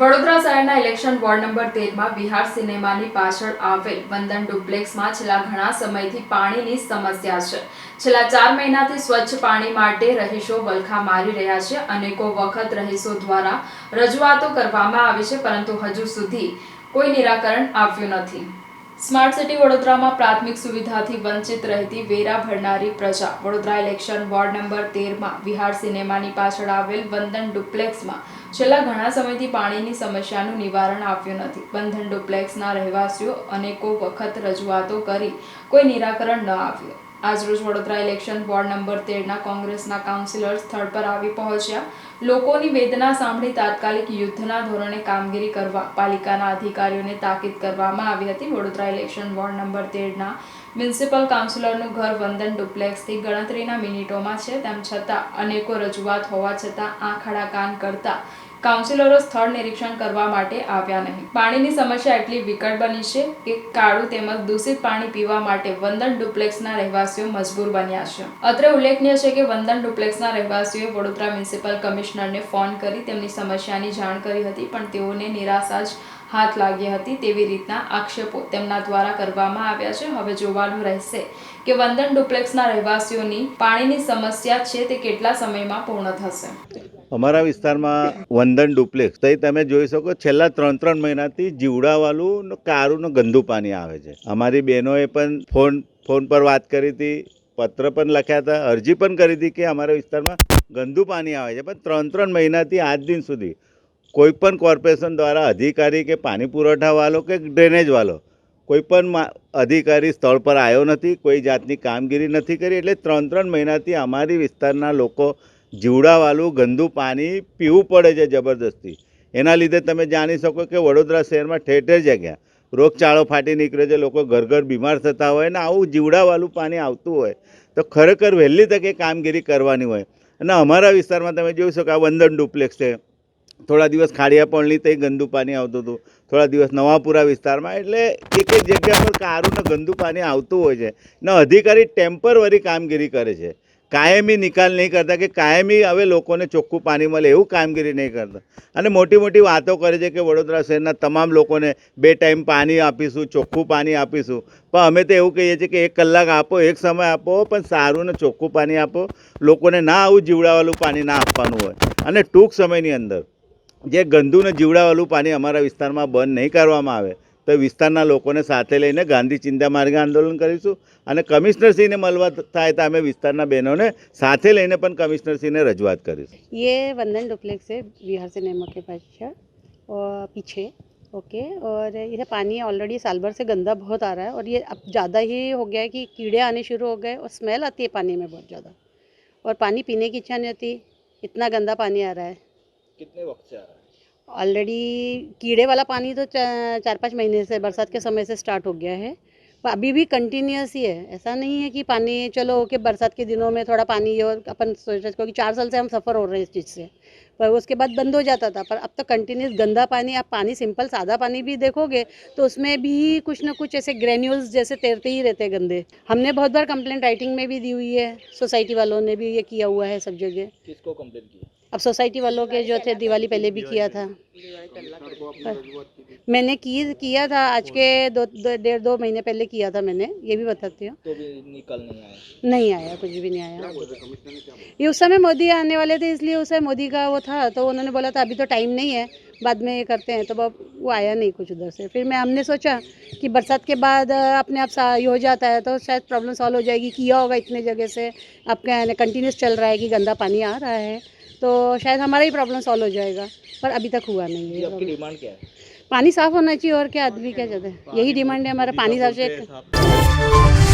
વડોદરા શહેરના election ward number તેરમાં વિહાર સિનેમાની પાછળ આવેલ વંદન ડુપ્લેક્સમાં છેલ્લા ઘણા સમયથી પાણીની સમસ્યા છે. છેલ્લા ચાર મહિનાથી સ્વચ્છ પાણી માટે રહીશો વલખા મારી રહ્યા છે. અનેકો વખત રહીશો દ્વારા રજૂઆતો કરવામાં આવી છે, પરંતુ હજુ સુધી કોઈ નિરાકરણ આવ્યું નથી. સ્માર્ટ સિટી વડોદરામાં પ્રાથમિક સુવિધાથી વંચિત રહેતી વેરા ભરનારી પ્રજા. વડોદરા ઇલેક્શન વોર્ડ નંબર તેરમાં વિહાર સિનેમાની પાછળ આવેલ વંદન ડુપ્લેક્સમાં છેલ્લા ઘણા સમયથી પાણીની સમસ્યાનું નિવારણ આવ્યું નથી. બંધન ડુપ્લેક્સના રહેવાસીઓ અનેકો વખત રજૂઆતો કરી કોઈ નિરાકરણ ન આવ્યું. આજરોજ વડોદરા ઇલેક્શન વોર્ડ નંબર તેરના કોંગ્રેસના કાઉન્સિલર સ્થળ પર આવી પહોંચ્યા. લોકોની વેદના સાંભળી તાત્કાલિક યુદ્ધના ધોરણે કામગીરી કરવા પાલિકાના અધિકારીઓને તાકીદ કરવામાં આવી હતી. વડોદરા ઇલેક્શન વોર્ડ નંબર તેરના મ્યુનિસિપલ કાઉન્સિલરનું ઘર વંદન ડુપ્લેક્સથી ગણતરીના મિનિટોમાં છે. તેમ છતાં અનેકો રજૂઆત હોવા છતાં આંખ કાન કરતા કાઉન્સિલરો સ્થળ નિરીક્ષણ કરવા માટે આવ્યા નહીં. પાણીની સમસ્યા એટલી વિકટ બની છે કે કાળું તેમજ દૂષિત પાણી પીવા માટે વંદન ડુપ્લેક્સના રહેવાસીઓ મજબૂર બન્યા છે. અત્રે ઉલ્લેખનીય છે કે વંદન ડુપ્લેક્સના રહેવાસીઓએ વડોદરા મ્યુનિસિપલ કમિશનરને ફોન કરી તેમની સમસ્યાની જાણ કરી હતી, પણ તેઓને નિરાશા જ હાથ લાગી હતી તેવી રીતના આક્ષેપો તેમના દ્વારા કરવામાં આવ્યા છે. હવે જોવાનું રહેશે કે વંદન ડુપ્લેક્સના રહેવાસીઓની પાણીની સમસ્યા છે તે કેટલા સમયમાં પૂર્ણ થશે. અમારા વિસ્તારમાં વંદન ડુપ્લેક્સ. તો તમે જોઈ શકો, છેલ્લા ત્રણ ત્રણ મહિનાથી જીવડાવાળું ને કારું ને ગંદુ પાણી આવે છે. અમારી બહેનોએ પણ ફોન ફોન પર વાત કરી હતી, પત્ર પણ લખ્યા હતા, અરજી પણ કરી હતી કે અમારા વિસ્તારમાં ગંદુ પાણી આવે છે. પણ ત્રણ ત્રણ મહિનાથી આજ દિન સુધી કોઈ પણ કોર્પોરેશન દ્વારા અધિકારી કે પાણી પુરવઠાવાળો કે ડ્રેનેજવાળો કોઈ પણ અધિકારી સ્થળ પર આવ્યો નથી, કોઈ જાતની કામગીરી નથી કરી, એટલે ત્રણ ત્રણ મહિનાથી અમારી વિસ્તારના લોકો જીવડાવાળું ગંદુ પાણી પીવું પડે છે જબરદસ્તી એના લીધે તમે જાણી શકો કે વડોદરા શહેરમાં ઠેર જગ્યા. રોગચાળો ફાટી નીકળે છે, લોકો ઘર ઘર બીમાર થતા હોય ને આવું જીવડાવાળું પાણી આવતું હોય તો ખરેખર વહેલી તકે કામગીરી કરવાની હોય. અને અમારા વિસ્તારમાં તમે જોઈ શકો આ વંદન ડુપ્લેક્સ છે. થોડા દિવસ ખાડિયા પણલી તે ગંદુ પાણી આવતું હતું. થોડા દિવસ નવાપુરા વિસ્તારમાં એટલે એક એક જગ્યા પર કારું ને ગંદુ પાણી આવતું હોય છે. ને અધિકારી ટેમ્પરરી કામગીરી કરે છે. કાયમી નિકાલ નહીં કરતા કે કાયમી હવે લોકોને ચોખ્ખું પાણી મળે એવું કામગીરી નહીં કરતા. અને મોટી મોટી વાતો કરે છે કે વડોદરા શહેરના તમામ લોકોને બે ટાઈમ પાણી આપીશું, ચોખ્ખું પાણી આપીશું. પણ અમે તો એવું કહીએ છીએ કે એક કલાક આપો, એક સમય આપો, પણ સારું ને ચોખ્ખું પાણી આપો. લોકોને ના આવું જીવડાવાળું પાણી ના આપવાનું હોય. અને ટૂંક સમયની અંદર જે ગંદુ ને જીવડાવાળું પાણી અમારા વિસ્તારમાં બંધ નહીં કરવામાં આવે તો વિસ્તારના લોકોને સાથે લઈને ગાંધી ચિંતા માર્ગે આંદોલન કરીશું અને કમિશનરશ્રીને મળવા થાય તો અમે વિસ્તારના બહેનોને સાથે લઈને પણ કમિશનરશ્રીને રજૂઆત કરીશું ये वंदन डुप्लेक्स है बिहार सिनेमा के पास है और पीछे ओके और ये पानी ऑलरेडी साल भर से गंदा बहुत आ रहा है और ये अब ज़्यादा ही हो गया है कि कीड़े आने शुरू हो गए और स्मेल आती है पानी में बहुत ज़्यादा और पानी पीने की इच्छा नहीं होती इतना गंदा पानी आ रहा है कितने वक्त से आ रहा है ऑलरेडी कीड़े वाला पानी तो चार पाँच महीने से, बरसात के समय से स्टार्ट हो गया है। पर अभी भी कंटिन्यूस ही है। ऐसा नहीं है कि पानी, चलो कि बरसात के दिनों में थोड़ा पानी और अपन सोच रहे क्योंकि चार साल से हम सफ़र हो रहे हैं इस चीज़ से। पर उसके बाद बंद हो जाता था। पर अब तो कंटिन्यूस गंदा पानी, आप पानी सिंपल सादा पानी भी देखोगे तो उसमें भी कुछ ना कुछ ऐसे ग्रेन्यूल्स जैसे तैरते ही रहते गंदे। हमने बहुत बार कंप्लेंट राइटिंग में भी दी हुई है। सोसाइटी वालों ने भी ये किया हुआ है सब जगह। किसको कंप्लेन की अब सोसाइटी वालों के जो थे दिवाली पहले भी किया था। मैंने की किया था आज के दो दो- डेढ़ दो महीने पहले किया था मैंने ये भी बताती हूँ। तो नहीं आया? नहीं आया कुछ भी नहीं आया। ये उस समय मोदी आने वाले थे इसलिए उस समय मोदी का वो था तो उन्होंने बोला था अभी तो टाइम नहीं है बाद में ये करते हैं। तो अब वो आया नहीं कुछ उधर से। फिर मैं हमने सोचा कि बरसात के बाद अपने आप सा ये हो जाता है तो शायद प्रॉब्लम सॉल्व हो जाएगी किया होगा इतने जगह से। आपका कंटिन्यूस चल रहा है कि गंदा पानी आ रहा है। तो शायद हमारा ही प्रॉब्लम सॉल्व हो जाएगा पर अभी तक हुआ नहीं ये है आपकी problem। डिमांड क्या है पानी साफ होना चाहिए और क्या आदमी क्या चाहते हैं यही डिमांड है हमारा पानी साफ चाहिए